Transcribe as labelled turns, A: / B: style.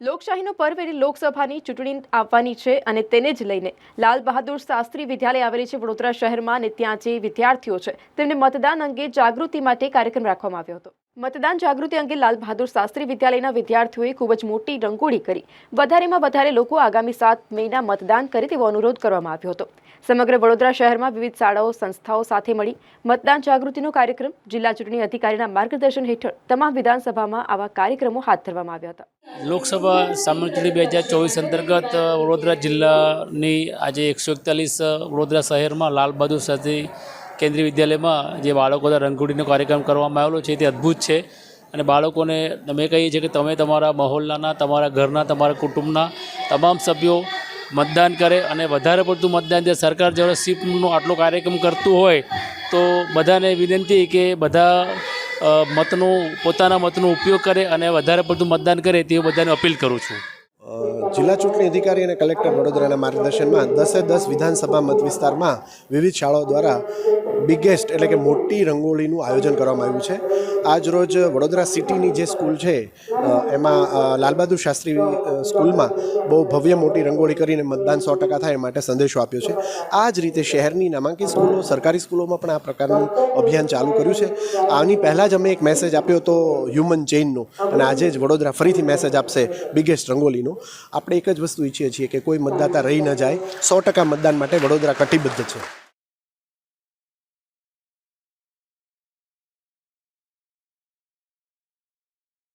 A: લોકશાહીનો પર્વ એટલે લોકસભાની ચૂંટણી આવવાની છે અને તેને જ લઈને લાલ બહાદુર શાસ્ત્રી વિદ્યાલય આવેલી છે વડોદરા શહેરમાં અને ત્યાં જે વિદ્યાર્થીઓ છે તેમને મતદાન અંગે જાગૃતિ માટે કાર્યક્રમ રાખવામાં આવ્યો હતો. મતદાન જાગૃતિ અંગે લાલ બહાદુર શાસ્ત્રી વિદ્યાલયના વિદ્યાર્થીઓએ ખૂબ જ મોટી રંગોળી કરી. વધારેમાં વધારે લોકો આગામી સાત મેના મતદાન કરે તેવો અનુરોધ કરવામાં આવ્યો હતો. સમગ્ર વડોદરા શહેરમાં વિવિધ શાળાઓ, સંસ્થાઓ સાથે મળી મતદાન જાગૃતિનો કાર્યક્રમ જિલ્લા ચૂંટણી અધિકારીના માર્ગદર્શન હેઠળ તમામ વિધાનસભામાં આવા કાર્યક્રમો હાથ ધરવામાં આવ્યા હતા.
B: લોકસભા સામાન્ય ચૂંટણી બે હજાર ચોવીસ અંતર્ગત વડોદરા જિલ્લાની આજે એકસો એકતાલીસ વડોદરા શહેરમાં લાલ બહાદુર શાસ્ત્રી કેન્દ્રીય વિદ્યાલયમાં જે બાળકો દ્વારા રંગોળીનો કાર્યક્રમ કરવામાં આવેલો છે, તે અદ્ભુત છે. અને બાળકોને અમે કહીએ છીએ કે તમે તમારા મહોલ્લાના, તમારા ઘરના, તમારા કુટુંબના તમામ સભ્યો મતદાન કરે અને વધારે પડતું મતદાન જે સરકાર જ્યારે સીપનો આટલો કાર્યક્રમ કરતું હોય, તો બધાને વિનંતી કે બધા મતનો, પોતાના મતનો ઉપયોગ કરે અને વધારે પડતું મતદાન કરે તેવું બધાને અપીલ કરું છું.
C: જિલ્લા ચૂંટણી અધિકારી અને કલેક્ટર વડોદરાના માર્ગદર્શનમાં દસે દસ વિધાનસભા મત વિસ્તારમાં વિવિધ શાળાઓ દ્વારા બિગેસ્ટ એટલે કે મોટી રંગોળીનું આયોજન કરવામાં આવ્યું છે. આજ રોજ વડોદરા સિટીની જે સ્કૂલ છે એમાં લાલબહાદુર શાસ્ત્રી સ્કૂલમાં બહુ ભવ્ય મોટી રંગોળી કરીને મતદાન સો ટકા થાય એ માટે સંદેશો આપ્યો છે. આ જ રીતે શહેરની નામાંકિત સ્કૂલો, સરકારી સ્કૂલોમાં પણ આ પ્રકારનું અભિયાન ચાલુ કર્યું છે. આની પહેલાં જ અમે એક મેસેજ આપ્યો હતો હ્યુમન ચેઇનનો અને આજે જ વડોદરા ફરીથી મેસેજ આપશે બિગેસ્ટ રંગોલીનો આપણે એક જ વસ્તુ ઈચ્છીએ છીએ કે કોઈ મતદાતા રહી ન જાય. સો ટકા મતદાન માટે વડોદરા કટિબદ્ધ છે.